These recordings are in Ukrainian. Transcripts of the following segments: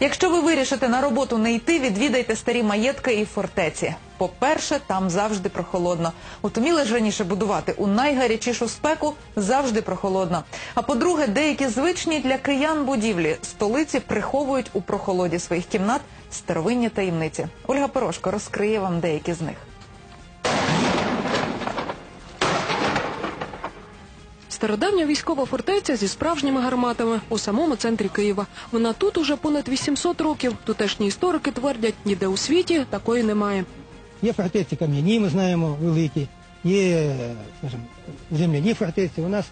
Якщо ви вирішите на роботу не йти, відвідайте старі маєтки і фортеці. По-перше, там завжди прохолодно. Утоміли ж раніше будувати у найгарячішу спеку завжди прохолодно. А по-друге, деякі звичні для киян будівлі столиці приховують у прохолоді своїх кімнат старовинні таємниці. Ольга Порошко розкриє вам деякі з них. Стародавня військова фортеця зі справжніми гарматами у самому центрі Києва. Вона тут уже понад 800 років. Тутешні історики твердять, ніде у світі такої немає. Є фортеці кам'яні, ми знаємо, великі, є, скажімо, земляні фортеці. У нас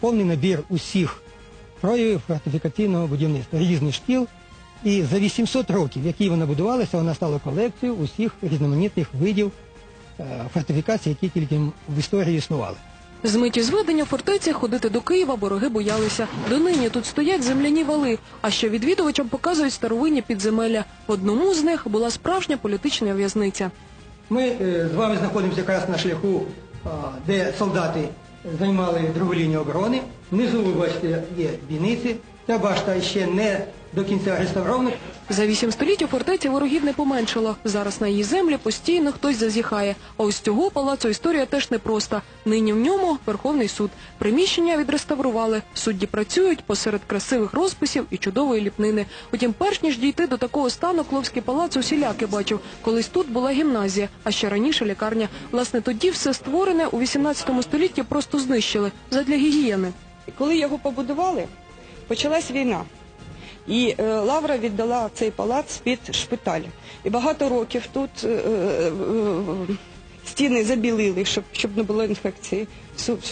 повний набір усіх проявів фортифікаційного будівництва, різних шкіл. І за 800 років, які вона будувалася, вона стала колекцією усіх різноманітних видів е, фортифікацій, які тільки в історії існували. З миті зведення фортеці ходити до Києва вороги боялися. Донині тут стоять земляні вали, а що відвідувачам показують старовинні підземелля. В одному з них була справжня політична в'язниця. Ми е, з вами знаходимося якраз на шляху, де солдати займали другу лінію оборони. Внизу, ви бачите, є бійниці. Ця башта ще не до кінця реставрована. За вісім століть у фортеці ворогів не поменшало. Зараз на її землі постійно хтось зазіхає. А ось цього палацу історія теж непроста. Нині в ньому Верховний суд. Приміщення відреставрували. Судді працюють посеред красивих розписів і чудової ліпнини. Утім, перш ніж дійти до такого стану, Кловський палац усіляки бачив. Колись тут була гімназія, а ще раніше лікарня. Власне, тоді все створене у 18 столітті просто знищили задля гігієни. Коли його побудували, почалась війна. І е, Лавра віддала цей палац під шпиталь. І багато років тут е, е, е, стіни забілили, щоб, щоб не було інфекції.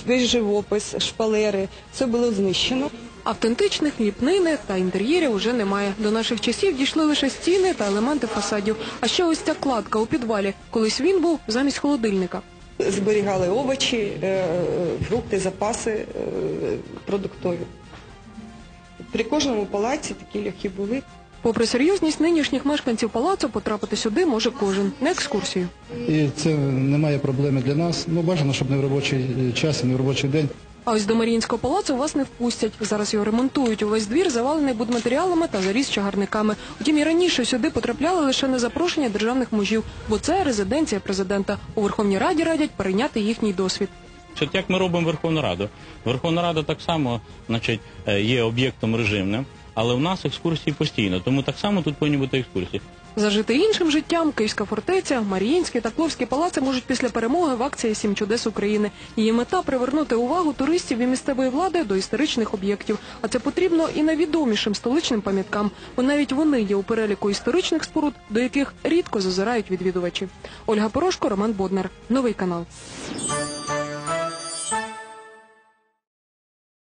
Весь живопис, шпалери, все було знищено. Автентичних ліпнини та інтер'єрів уже немає. До наших часів дійшли лише стіни та елементи фасадів. А ще ось ця кладка у підвалі. Колись він був замість холодильника. Зберігали овочі, е, фрукти, запаси е, продуктові. При кожному палаці такі ляхи були. Попри серйозність нинішніх мешканців палацу, потрапити сюди може кожен на екскурсію. І це немає проблеми для нас. Ну бажано, щоб не в робочий е, час і не в робочий день. А ось до Маріїнського палацу вас не впустять. Зараз його ремонтують. Увесь двір завалений будматеріалами та заріс чагарниками. Утім, і раніше сюди потрапляли лише на запрошення державних мужів, бо це резиденція президента. У Верховній Раді радять перейняти їхній досвід. От як ми робимо Верховну Раду? Верховна Рада так само значить, е, є об'єктом режимним, але в нас екскурсії постійно, тому так само тут повинні бути екскурсії. Зажити іншим життям Київська фортеця, Маріїнський та Кловський палаци можуть після перемоги в акції Сім чудес України. Її мета привернути увагу туристів і місцевої влади до історичних об'єктів. А це потрібно і найвідомішим столичним пам'яткам, бо навіть вони є у переліку історичних споруд, до яких рідко зазирають відвідувачі. Ольга Порошко, Роман Боднар. Новий канал.